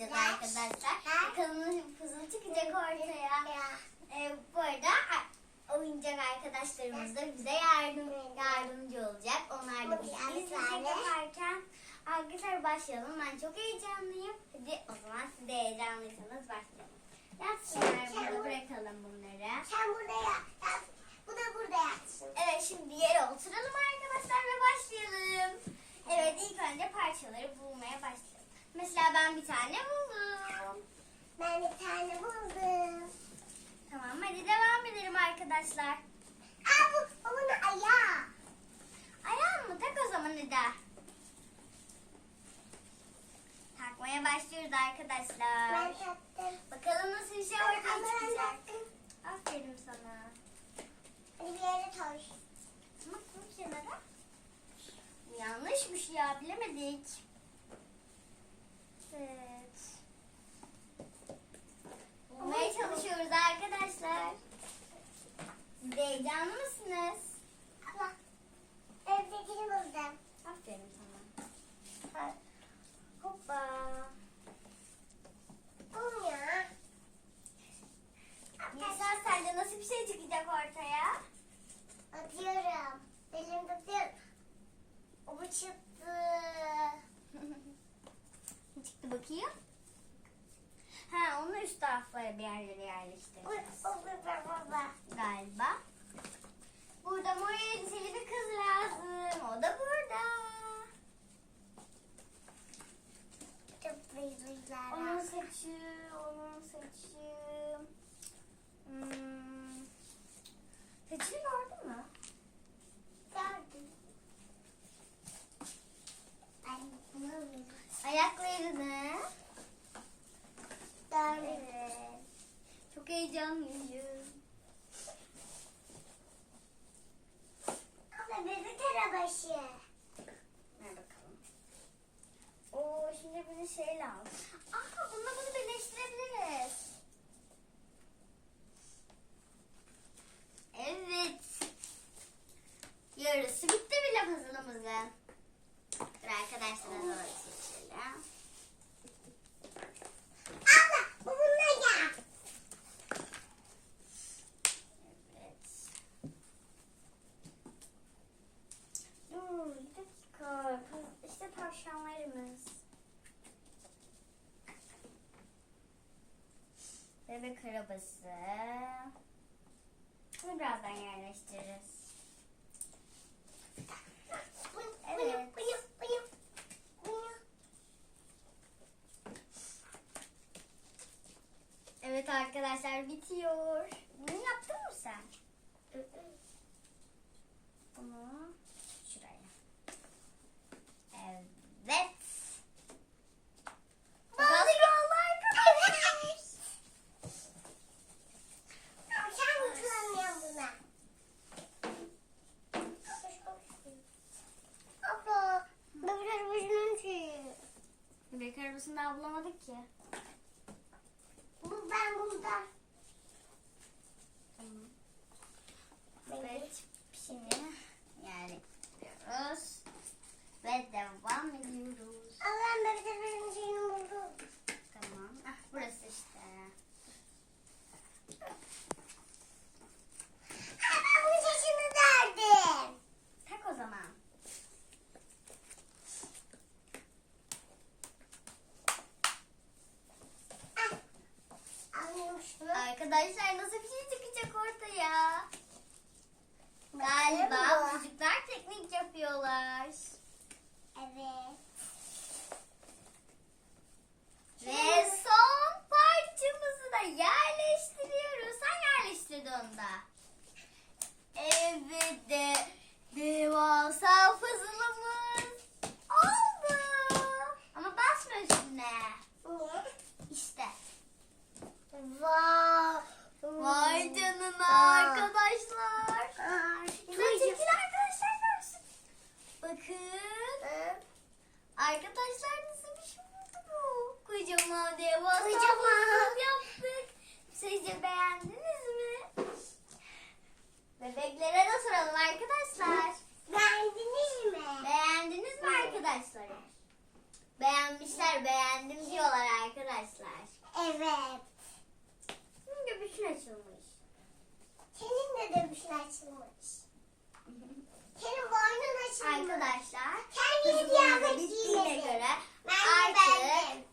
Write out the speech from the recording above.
yapacağız arkadaşlar. Bakalım puzzle çıkacak ortaya. Ee, bu arada oyuncak arkadaşlarımız da bize yardım yardımcı olacak. Onlar da bizi yaparken. Arkadaşlar başlayalım. Ben çok heyecanlıyım. Hadi o zaman siz de heyecanlıysanız başlayalım. Yatsınlar burada bırakalım bunları. Sen burada yat. yat. Bu da burada yatsın. Evet şimdi yere oturalım arkadaşlar ve başlayalım. Evet ilk önce parçaları bulmaya başlayalım. Mesela ben bir tane buldum. Ben bir tane buldum. Tamam hadi devam edelim arkadaşlar. Aa bu onun ayağı. Ayağın mı? Tak o zaman hadi. Takmaya başlıyoruz arkadaşlar. Ben taktım. Bakalım nasıl bir şey Ama ortaya ben çıkacak. taktım. Aferin sana. Hadi bir yere koy. Ama koy kenara. Bu Yanlışmış ya bilemedik. Evet. Bulmaya çalışıyoruz arkadaşlar. Siz de heyecanlı mısınız? Allah. Evdekini buldum. Aferin sana. Hoppa. Olmuyor. Nisa sence nasıl bir şey çıkacak ortaya? Atıyorum. Elimde atıyorum. O bu çıktı. Ne çıktı bakayım? Ha onu üst taraflara bir yerlere yerleştireceğiz. Galiba. Burada mor elbiseli bir kız Ayaklarını. Gördüm. Evet. Çok heyecanlıyım. Abla bebek arabaşı. Ver bakalım. Oo şimdi bunu şey lazım. Aha bununla bunu birleştirebiliriz. Evet. Yarısı bitti bile puzzle'ımızın. Dur arkadaşlar doğru seçelim. Abla bu bununla gel. Evet. Dur bir dakika. İşte tavşanlarımız. Bebek arabası. Bunu birazdan yerleştiririz. Evet. Evet arkadaşlar bitiyor. Bunu yaptın mı sen? Bunu Arabasını daha bulamadık ki. Bu ben burada. Evet. Şimdi yerleştiriyoruz. Ve devam ediyoruz. Allah'ım bebek arabasının şeyini buldum. Tamam. Ah, burası işte. Ha, ben bunun sesini derdim. Tak o zaman. Şunu. Arkadaşlar nasıl bir şey çıkacak ortaya? Galiba çocuklar teknik yapıyorlar. Evet. bunlar arkadaşlar. Çekil arkadaşlar görsün. Bakın. Arkadaşlar nasıl bir şey oldu bu? Kocaman diye bastan yaptık. Sizce beğendiniz mi? Bebeklere de soralım arkadaşlar. Beğendiniz mi? Beğendiniz mi arkadaşlar? Beğenmişler, beğendim diyorlar arkadaşlar. Evet. Şimdi bir şey açalım. Şey boynun açılmış. Kerim boynun açılmış. Arkadaşlar. Kendisi kıyafet giymesin. göre artık